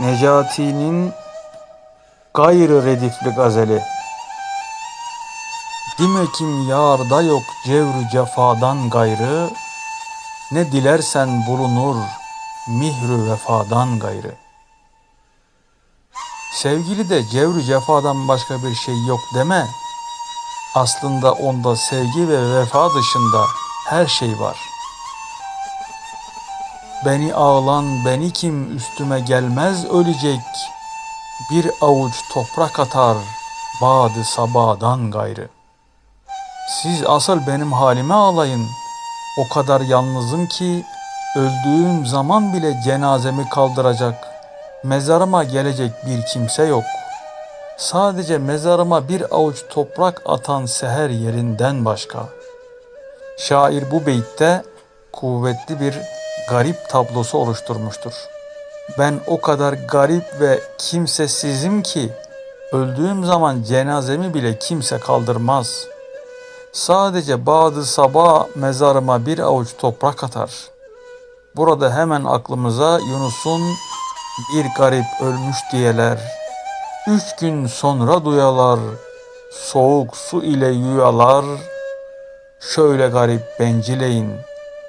Necati'nin gayrı redifli gazeli. Dime kim yarda yok cevru cefadan gayrı, ne dilersen bulunur mihrü vefadan gayrı. Sevgili de cevru cefadan başka bir şey yok deme. Aslında onda sevgi ve vefa dışında her şey var. Beni ağlan beni kim üstüme gelmez ölecek. Bir avuç toprak atar badı sabadan gayrı. Siz asıl benim halime ağlayın. O kadar yalnızım ki öldüğüm zaman bile cenazemi kaldıracak, mezarıma gelecek bir kimse yok. Sadece mezarıma bir avuç toprak atan seher yerinden başka. Şair bu beytte kuvvetli bir garip tablosu oluşturmuştur. Ben o kadar garip ve kimsesizim ki öldüğüm zaman cenazemi bile kimse kaldırmaz. Sadece bazı sabah mezarıma bir avuç toprak atar. Burada hemen aklımıza Yunus'un bir garip ölmüş diyeler. Üç gün sonra duyalar, soğuk su ile yuyalar. Şöyle garip bencileyin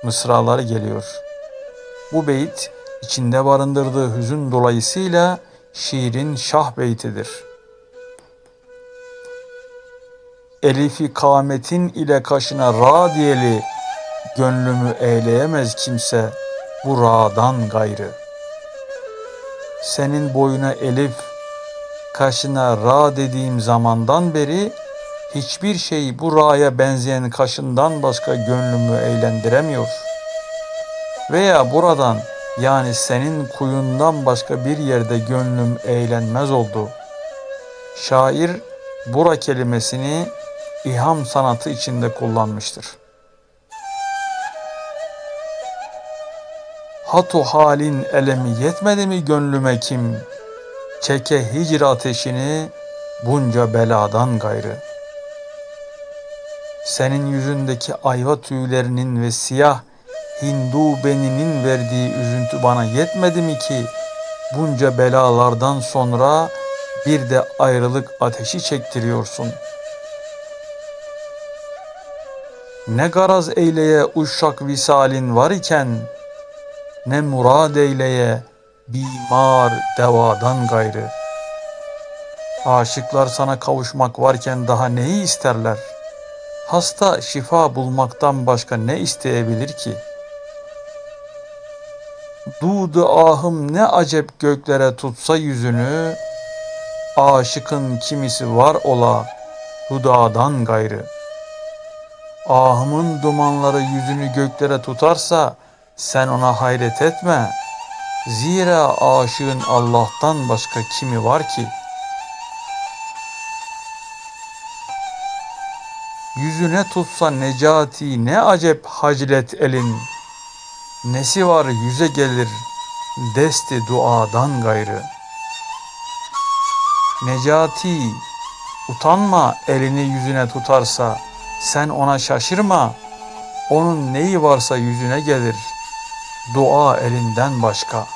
mısraları geliyor. Bu beyit içinde barındırdığı hüzün dolayısıyla şiirin şah beytidir. Elifi kametin ile kaşına ra diyeli gönlümü eğleyemez kimse bu ra'dan gayrı. Senin boyuna elif, kaşına ra dediğim zamandan beri hiçbir şey bu ra'ya benzeyen kaşından başka gönlümü eğlendiremiyor. Veya buradan yani senin kuyundan başka bir yerde gönlüm eğlenmez oldu. Şair bura kelimesini iham sanatı içinde kullanmıştır. Hatu halin elemi yetmedi mi gönlüme kim? Çeke hicr ateşini bunca beladan gayrı. Senin yüzündeki ayva tüylerinin ve siyah Hindu beninin verdiği üzüntü bana yetmedi mi ki bunca belalardan sonra bir de ayrılık ateşi çektiriyorsun. Ne garaz eyleye uşak visalin var iken ne murad eyleye bimar devadan gayrı. Aşıklar sana kavuşmak varken daha neyi isterler? Hasta şifa bulmaktan başka ne isteyebilir ki?'' Dudu ahım ne acep göklere tutsa yüzünü, Aşıkın kimisi var ola hudadan gayrı. Ahımın dumanları yüzünü göklere tutarsa, sen ona hayret etme. Zira aşığın Allah'tan başka kimi var ki? Yüzüne tutsa Necati ne acep haclet elin.'' Nesi var yüze gelir desti duadan gayrı. Necati utanma elini yüzüne tutarsa sen ona şaşırma. Onun neyi varsa yüzüne gelir dua elinden başka.''